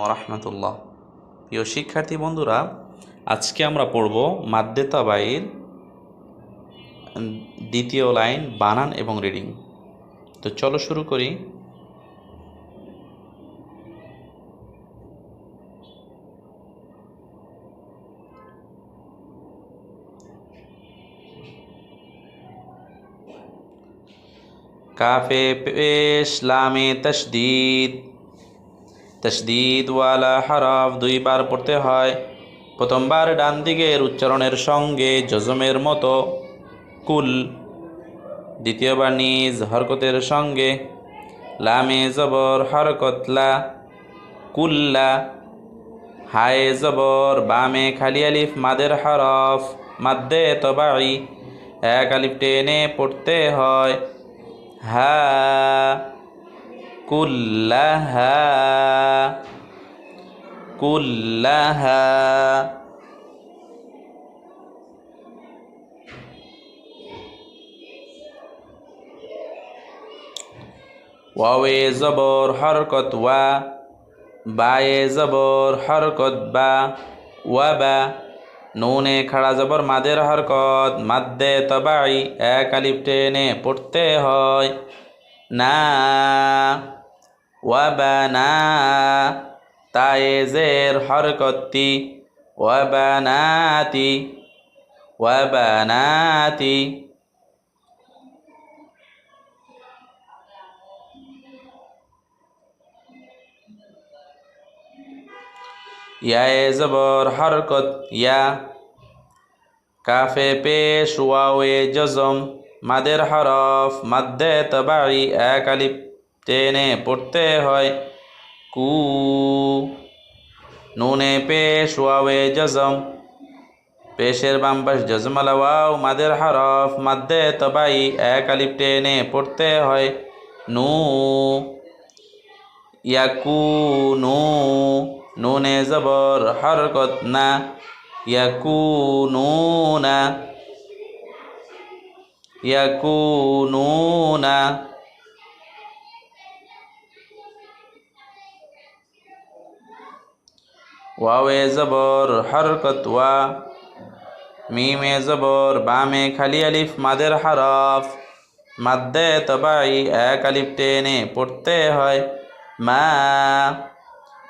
রহমতুল্লাহ। প্রিয় শিক্ষার্থী বন্ধুরা, আজকে আমরা পড়ব মাদ্দে তাবাইর দ্বিতীয় লাইন, বানান এবং রিডিং। তো চলো শুরু করি। কাফে পেশ লামে তশদিদ। তশদিদ ওয়ালা হরফ দুইবার পড়তে হয়। প্রথমবার ডান দিকের উচ্চারণের সঙ্গে জজমের মতো কুল, দ্বিতীয়বার নিজ হরকতের সঙ্গে লামে জবর হরকতলা কুল্লা হায়ে জবর বামে খালি আলিফ, মাদের হরফ, মাদ্দে তবাই এক আলিফ টেনে পড়তে হয়। হা কুল্লাহা কুল্লাহা। ওয়াওয়ে জবর হরকত ওয়া বায়ে জবর হরকত বা, ওয়া বা। নুনে খাড়া জবর মাদের হরকত, মাদ্দে তবাই এক আলিফ টেনে পড়তে হয়। না। ওয়াবানা তায়েজের হরকতি ওয়াবানাতি ওয়াবানাতি। ইয়ায়ে জবর হরকত ইয়া। কাফে পেশ ওয়াওয়ে জজম। মাদের হরফ, মাদ্দে তবাই এক আলিফ টেনে পড়তে হয়। কু, নুনে পেশ, ওয়াওয়ে জজম। পেশের বাম পাশ জজমালা ওয়াও, মাদের হরফ, মাদ্দে তবাই এক আলিফ টেনে পড়তে হয়। নু ইয়াকু নু নুনে জবর হরকত না। ইয়াকু নুনা ইয়াকুনুনা ওয়াওয়ে জবর হরকত ওয়া। মিমে জবর, বামে খালি আলিফ, মাদের হরফ। মাদ্দে তবাই, এক আলিফ টেনে পড়তে হয়। মা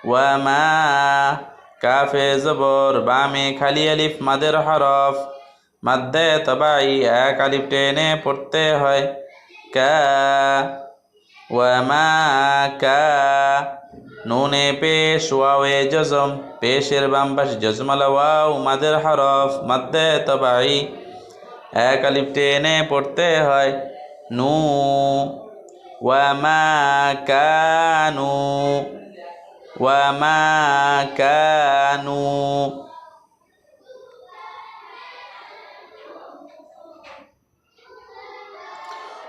ওয়া মা। কাফে জবর, বামে খালি আলিফ, মাদের হরফ। মাদ্দে তবাই এক আলিফ টেনে পড়তে হয়। কা ওয়ামা কা। নুনে পেশ ওয়াওয়ে জজম। পেশের বাম পাশে জজমালা ওয়াও, মাদের হরফ মাদ্দে তবাই। এক আলিফ টেনে পড়তে হয়। নু ওয়ামা কানু ওয়ামা কানু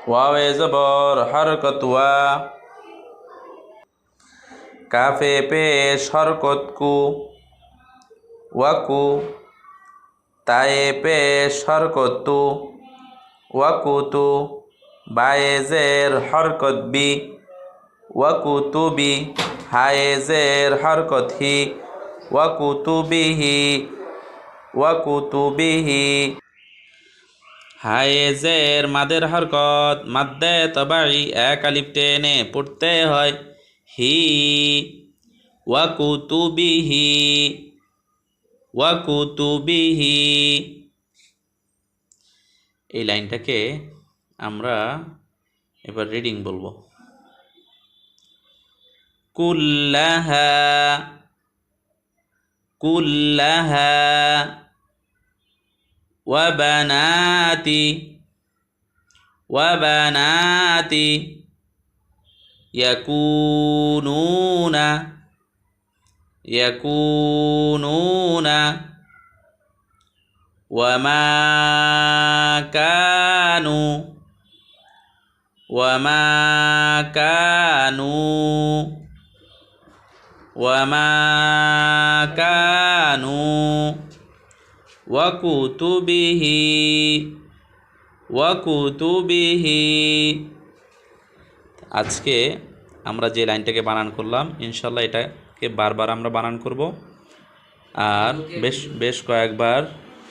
ওয়াওয়ে জবর হরকত ওয়া। কাফে পেশ হরকত কু ওয়াকু তায়ে পেশ হরকত তু ওয়াকু তু। বায়েজের হরকত বি ওয়াকু তু বি। হায়েজের হরকত হি ওয়াকু তু বিহি ওয়াকু তু বিহি হায়েজের মাদের হরকত, মাদ্দে তবাই এক আলিফ টেনে পড়তে হয়। হি ওয়াকুতুবিহি ওয়াকুতুবিহি। এই লাইনটাকে আমরা এবার রিডিং বলব। কুল্লাহা কুল্লাহা। وبنات وبنات يكونون يكونون. وما كانوا وما كانوا وما كانوا. ওয়াকুতুবিহি ওয়াকুতুবিহি আজকে আমরা যে লাইনটাকে বানান করলাম ইনশাল্লাহ এটা কে বারবার আমরা বানান করব। আর বেশ বেশ কয়েকবার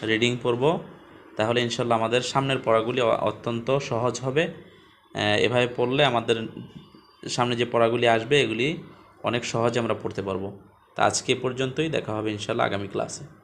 রিডিং পড়ব। তাহলে ইনশাল্লাহ আমাদের সামনের পড়াগুলি অত্যন্ত সহজ হবে। এভাবে পড়লে আমাদের সামনে যে পড়াগুলি আসবে, এগুলি অনেক সহজে আমরা পড়তে পারব। তা আজকে পর্যন্তই, দেখা হবে ইনশাল্লাহ আগামী ক্লাসে।